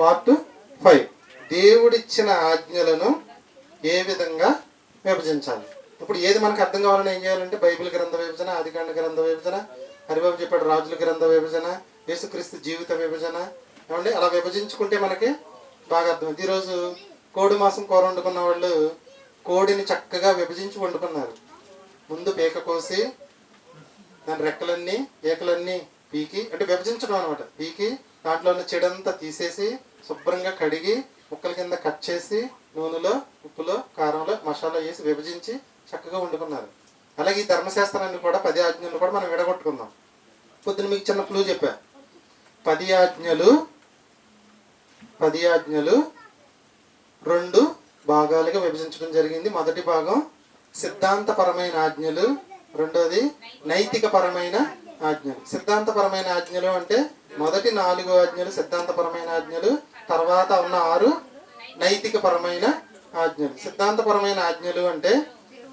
Part five. దేవుడిచ్చిన ఆజ్ఞలను ఏ విధంగా విభజించాలి? ఇప్పుడు ఏది మనకు అర్థం కావాలని ఏం చేయాలంటే బైబిల్ గ్రంథ విభజన ఆదికాండ గ్రంథ విభజన హరిబాబు చెప్పాడు రాజుల గ్రంథ విభజన యేసుక్రీస్తు జీవిత విభజన ఏమండి? అలా విభజించుకుంటే మనకి బాగా అర్థమైంది. ఈరోజు కోడి మాసం కూర వండుకున్న వాళ్ళు కోడిని చక్కగా విభజించి వండుకున్నారు. ముందు పీక కోసి దాని రెక్కలన్నీ ఏకలన్నీ పీకి అంటే విభజించడం అనమాట పీకి దాంట్లో ఉన్న చెడంతా తీసేసి శుభ్రంగా కడిగి ముక్కల కింద కట్ చేసి నూనెలో ఉప్పులో కారంలో మసాలా వేసి విభజించి చక్కగా వండుకున్నారు. అలాగే ఈ ధర్మశాస్త్రాన్ని కూడా పది ఆజ్ఞలు కూడా మనం విడగొట్టుకుందాం. పొద్దున మీకు చిన్న క్లూ చెప్పా. పది ఆజ్ఞలు పది ఆజ్ఞలు రెండు భాగాలుగా విభజించడం జరిగింది. మొదటి భాగం సిద్ధాంతపరమైన ఆజ్ఞలు రెండోది నైతికపరమైన ఆజ్ఞలు. సిద్ధాంతపరమైన ఆజ్ఞలు అంటే మొదటి నాలుగు ఆజ్ఞలు సిద్ధాంతపరమైన ఆజ్ఞలు తర్వాత ఉన్న ఆరు నైతికపరమైన ఆజ్ఞలు. సిద్ధాంతపరమైన ఆజ్ఞలు అంటే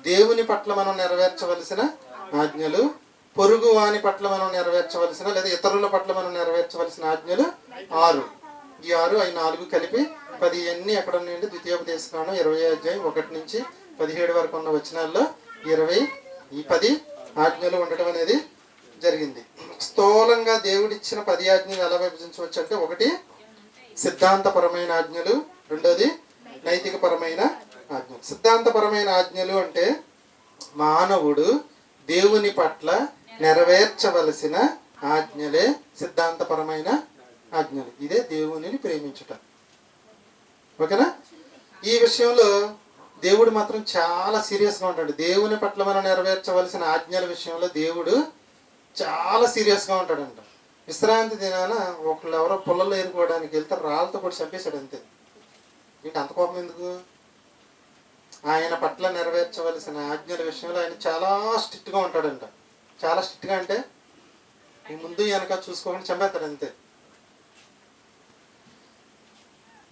దేవుని పట్ల మనం నెరవేర్చవలసిన ఆజ్ఞలు పొరుగు వాని పట్ల మనం నెరవేర్చవలసిన లేదా ఇతరుల పట్ల మనం నెరవేర్చవలసిన ఆజ్ఞలు ఆరు. ఈ ఆరు అవి నాలుగు కలిపి పది ఎన్ని ఎక్కడ నుండి? ద్వితీయోపదేశ కాండం ఇరవై అధ్యాయం ఒకటి నుంచి పదిహేడు వరకు ఉన్న వచనాల్లో ఇరవై ఈ పది ఆజ్ఞలు ఉండటం అనేది జరిగింది. స్థూలంగా దేవుడిచ్చిన పది ఆజ్ఞలు ఎలా విభజించవచ్చు అంటే ఒకటి సిద్ధాంతపరమైన ఆజ్ఞలు. రెండోది నైతికపరమైన ఆజ్ఞలు. సిద్ధాంతపరమైన ఆజ్ఞలు అంటే మానవుడు దేవుని పట్ల నెరవేర్చవలసిన ఆజ్ఞలే సిద్ధాంతపరమైన ఆజ్ఞలు. ఇదే దేవునిని ప్రేమించుట. ఓకేనా? ఈ విషయంలో దేవుడు మాత్రం చాలా సీరియస్గా ఉంటాడు. దేవుని పట్ల మనం నెరవేర్చవలసిన ఆజ్ఞల విషయంలో దేవుడు చాలా సీరియస్గా ఉంటాడంట. విశ్రాంతి దినాన ఒకళ్ళు ఎవరో పుల్లలు ఏరుకోవడానికి వెళ్తే రాళ్ళతో కూడా చంపేశాడు అంతే. ఏంటి అంత కోపం ఎందుకు? ఆయన పట్ల నెరవేర్చవలసిన ఆజ్ఞల విషయంలో ఆయన చాలా స్ట్రిక్ట్గా ఉంటాడంట. చాలా స్ట్రిక్ట్గా అంటే ఈ ముందు వెనక చూసుకోకుండా చంపేస్తాడు అంతే.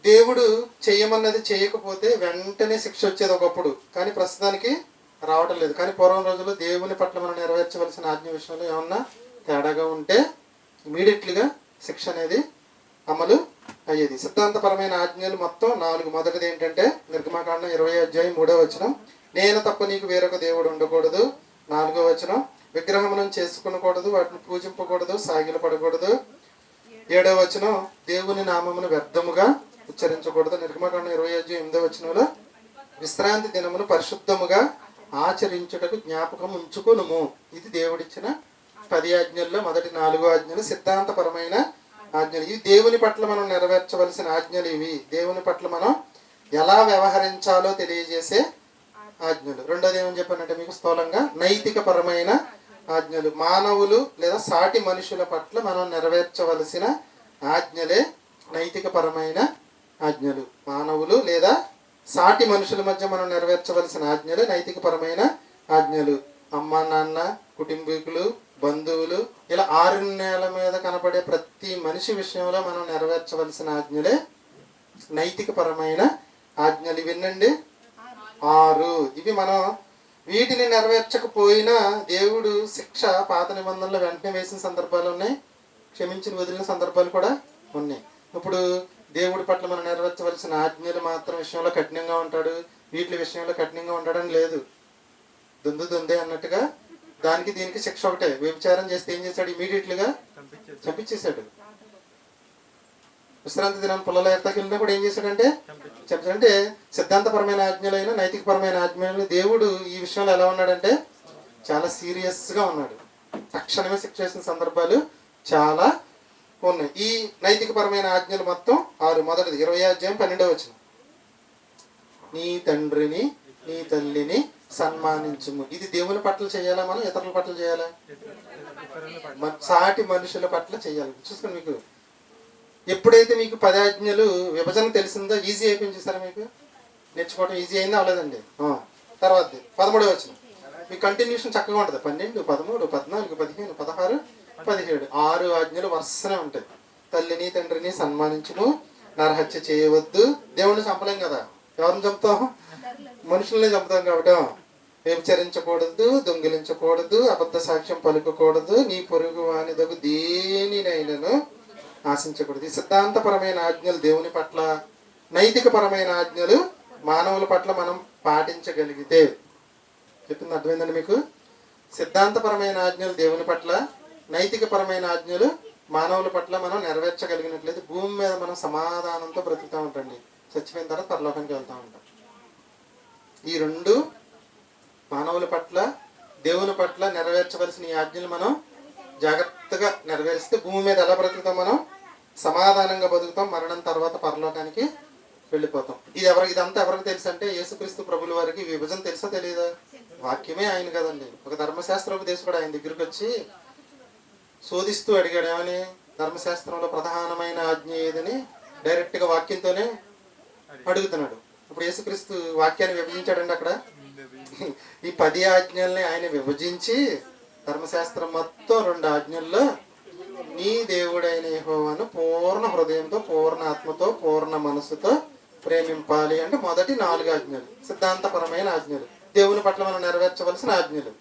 దేవుడు చేయమన్నది చేయకపోతే వెంటనే శిక్ష వచ్చేది ఒకప్పుడు. కానీ ప్రస్తుతానికి రావటం లేదు. కానీ పూర్వం రోజుల్లో దేవుని పట్ల మనం నెరవేర్చవలసిన ఆజ్ఞ విషయంలో ఏమన్నా తేడాగా ఉంటే ఇమీడియట్లీగా శిక్ష అనేది అమలు అయ్యేది. సిద్ధాంతపరమైన ఆజ్ఞలు మొత్తం నాలుగు. మొదటిది ఏంటంటే నిర్గమాకాండం ఇరవై అధ్యాయం మూడో వచనం. నేను తప్ప నీకు వేరొక దేవుడు ఉండకూడదు నాలుగో వచనం. విగ్రహములను చేసుకునకూడదు వాటిని పూజింపకూడదు సాగిలు పడకూడదు ఏడో వచనం. దేవుని నామమును వ్యర్థముగా ఉచ్చరించకూడదు నిర్గమకాండం ఇరవై అధ్యాయం ఎనిమిదో వచనంలో. విశ్రాంతి దినమును పరిశుద్ధముగా ఆచరించుటకు జ్ఞాపకం ఉంచుకొనుము. ఇది దేవుడిచ్చిన పది ఆజ్ఞల్లో మొదటి నాలుగో ఆజ్ఞలు సిద్ధాంతపరమైన ఆజ్ఞలు. ఇవి దేవుని పట్ల మనం నెరవేర్చవలసిన ఆజ్ఞలు ఇవి. దేవుని పట్ల మనం ఎలా వ్యవహరించాలో తెలియజేసే ఆజ్ఞలు. రెండోది ఏమని చెప్పానంటే మీకు స్థూలంగా నైతిక పరమైన ఆజ్ఞలు. మానవులు లేదా సాటి మనుషుల పట్ల మనం నెరవేర్చవలసిన ఆజ్ఞలే నైతిక పరమైన ఆజ్ఞలు. మానవులు లేదా సాటి మనుషుల మధ్య మనం నెరవేర్చవలసిన ఆజ్ఞలు నైతికపరమైన ఆజ్ఞలు. అమ్మ నాన్న కుటుంబీకులు బంధువులు ఇలా ఆరు నేల మీద కనపడే ప్రతి మనిషి విషయంలో మనం నెరవేర్చవలసిన ఆజ్ఞలే నైతికపరమైన ఆజ్ఞలు. వినండి ఆరు. ఇవి మనం వీటిని నెరవేర్చకపోయినా దేవుడు శిక్ష పాత నిబంధనలు వెంటనే వేసిన సందర్భాలు ఉన్నాయి. క్షమించిన వదిలిన సందర్భాలు కూడా ఉన్నాయి. ఇప్పుడు దేవుడి పట్ల మనం నెరవేర్చవలసిన ఆజ్ఞలు మాత్రం విషయంలో కఠినంగా ఉంటాడు. వీటి విషయంలో కఠినంగా ఉండడం లేదు. దుందు దుందే అన్నట్టుగా దానికి దీనికి శిక్ష ఒకటే. వ్యభిచారం చేస్తే ఏం చేశాడు? ఇమీడియట్లీగా చంపించేశాడు. విశ్రాంతి దినం పుల్లల ఎత్తకి వెళ్ళినా కూడా ఏం చేశాడంటే చెప్పాడంటే సిద్ధాంతపరమైన ఆజ్ఞలైన నైతికపరమైన ఆజ్ఞలైన దేవుడు ఈ విషయంలో ఎలా ఉన్నాడంటే చాలా సీరియస్గా ఉన్నాడు. తక్షణమే శిక్ష చేసిన సందర్భాలు చాలా ఉన్నాయి. ఈ నైతికపరమైన ఆజ్ఞలు మొత్తం ఆరు. మొదటిది ఇరవై అధ్యాయం పన్నెండవ వచ్చిన నీ తండ్రిని నీ తల్లిని సన్మానించుము. ఇది దేవుని పట్ల చేయాలా మనం? ఇతరుల పట్ల చేయాలా? సాటి మనుషుల పట్ల చేయాలి. చూసుకోండి మీకు. ఎప్పుడైతే మీకు పదాజ్ఞలు విభజన తెలిసిందో ఈజీ అయిపోయింది చూసారా మీకు? నేర్చుకోవడం ఈజీ అయిందా అవ్వలేదండి? తర్వాత పదమూడవ వచ్చిన మీ కంటిన్యూషన్ చక్కగా ఉంటుంది. పన్నెండు పదమూడు పద్నాలుగు పదిహేను పదహారు పదిహేడు. ఆరు ఆజ్ఞలు వరుసనే ఉంటాయి. తల్లిని తండ్రిని సన్మానించును నరహత్య చేయవద్దు. దేవుణ్ణి చంపలేం కదా? ఎవరిని చంపుతాం? మనుషుల్ని చంపుతాం కాబట్టి. వ్యభిచరించకూడదు దొంగిలించకూడదు అబద్ధ సాక్ష్యం పలుకకూడదు నీ పొరుగు వానిదగు దేనినైనను ఆశించకూడదు. ఈ సిద్ధాంతపరమైన ఆజ్ఞలు దేవుని పట్ల నైతికపరమైన ఆజ్ఞలు మానవుల పట్ల మనం పాటించగలిగితే. చెప్పింది అర్థమైందండి మీకు? సిద్ధాంతపరమైన ఆజ్ఞలు దేవుని పట్ల నైతికపరమైన ఆజ్ఞలు మానవుల పట్ల మనం నెరవేర్చగలిగినట్లయితే భూమి మీద మనం సమాధానంతో బ్రతుకుతూ ఉంటాండి చచ్చిపోయిన తర్వాత పరలోకానికి వెళ్తూ ఉంటాం. ఈ రెండు మానవుల పట్ల దేవుని పట్ల నెరవేర్చవలసిన ఈ ఆజ్ఞలు మనం జాగ్రత్తగా నెరవేరిస్తే భూమి మీద ఎలా బ్రతుకుతాం మనం? సమాధానంగా బతుకుతాం. మరణం తర్వాత పరలోకానికి వెళ్ళిపోతాం. ఇది ఎవరికి ఇదంతా ఎవరికి తెలుసు అంటే యేసుక్రీస్తు ప్రభుల వారికి విభజన తెలుసా తెలియదా వాక్యమే ఆయన కదండి. ఒక ధర్మశాస్త్ర ఉపదేశకుడు ఆయన దగ్గరికి వచ్చి శోధిస్తూ అడిగాడు ఏమని? ధర్మశాస్త్రంలో ప్రధానమైన ఆజ్ఞ ఏదని డైరెక్ట్గా వాక్యంతోనే అడుగుతున్నాడు. ఇప్పుడు యేసుక్రీస్తు వాక్యాన్ని విభజించాడండి అక్కడ. ఈ పది ఆజ్ఞల్ని ఆయన విభజించి ధర్మశాస్త్రం మొత్తం రెండు ఆజ్ఞల్లో నీ దేవుడైన యెహోవాను పూర్ణ హృదయంతో పూర్ణ ఆత్మతో పూర్ణ మనసుతో ప్రేమింపాలి అంటే మొదటి నాలుగు ఆజ్ఞలు సిద్ధాంతపరమైన ఆజ్ఞలు. దేవుని పట్ల మనం నెరవేర్చవలసిన ఆజ్ఞలు.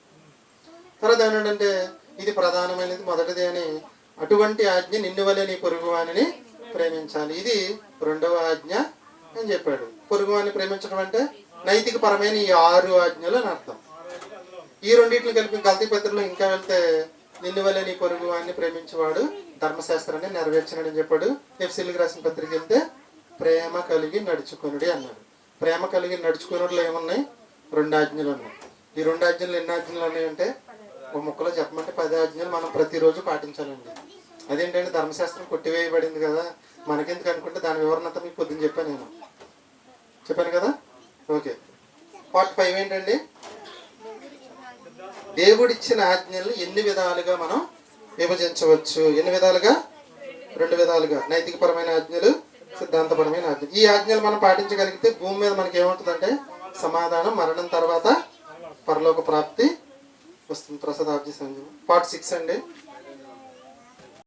తర్వాత ఏమంటే ఇది ప్రధానమైనది. మొదటిది అని అటువంటి ఆజ్ఞ నిన్ను వలె నీ పొరుగువానిని ప్రేమించాలి. ఇది రెండవ ఆజ్ఞ అని చెప్పాడు. పొరుగువాని ప్రేమించడం అంటే నైతిక పరమైన ఈ ఆరు ఆజ్ఞలు అని అర్థం. ఈ రెండింటిని కలిపి గల్తీ పత్రికలో ఇంకా వెళ్తే నిన్ను వల్ల నీ పొరుగు వాడిని ప్రేమించేవాడు ధర్మశాస్త్రాన్ని నెరవేర్చినాడని చెప్పాడు. ఎఫ్సీలకు రాసిన పత్రిక వెళ్తే ప్రేమ కలిగి నడుచుకునుడి అన్నాడు. ప్రేమ కలిగి నడుచుకునుడులో ఏమున్నాయి? రెండు ఆజ్ఞలు ఉన్నాయి. ఈ రెండు ఆజ్ఞలు ఎన్ని ఆజ్ఞలు ఉన్నాయంటే ఒక ముక్కలో చెప్పమంటే పది ఆజ్ఞలు మనం ప్రతిరోజు పాటించాలండి. అదేంటంటే ధర్మశాస్త్రం కొట్టివేయబడింది కదా మనకెందుకు అనుకుంటే దాని వివరణ అంతా మీకు పొద్దున్న చెప్పాను నేను. చెప్పాను కదా? ఓకే. పార్ట్ ఫైవ్ ఏంటండి? దేవుడిచ్చిన ఆజ్ఞలను ఎన్ని విధాలుగా మనం విభజించవచ్చు? ఎన్ని విధాలుగా? రెండు విధాలుగా. నైతికపరమైన ఆజ్ఞలు సిద్ధాంతపరమైన ఆజ్ఞలు. ఈ ఆజ్ఞలు మనం పాటించగలిగితే భూమి మీద మనకి ఏముంటుందంటే సమాధానం మరణం తర్వాత పరలోక ప్రాప్తి ప్రస్తుతం ప్రసాద్ ఆబ్జీ సంజీవ్ పార్ట్ సిక్స్ అండి.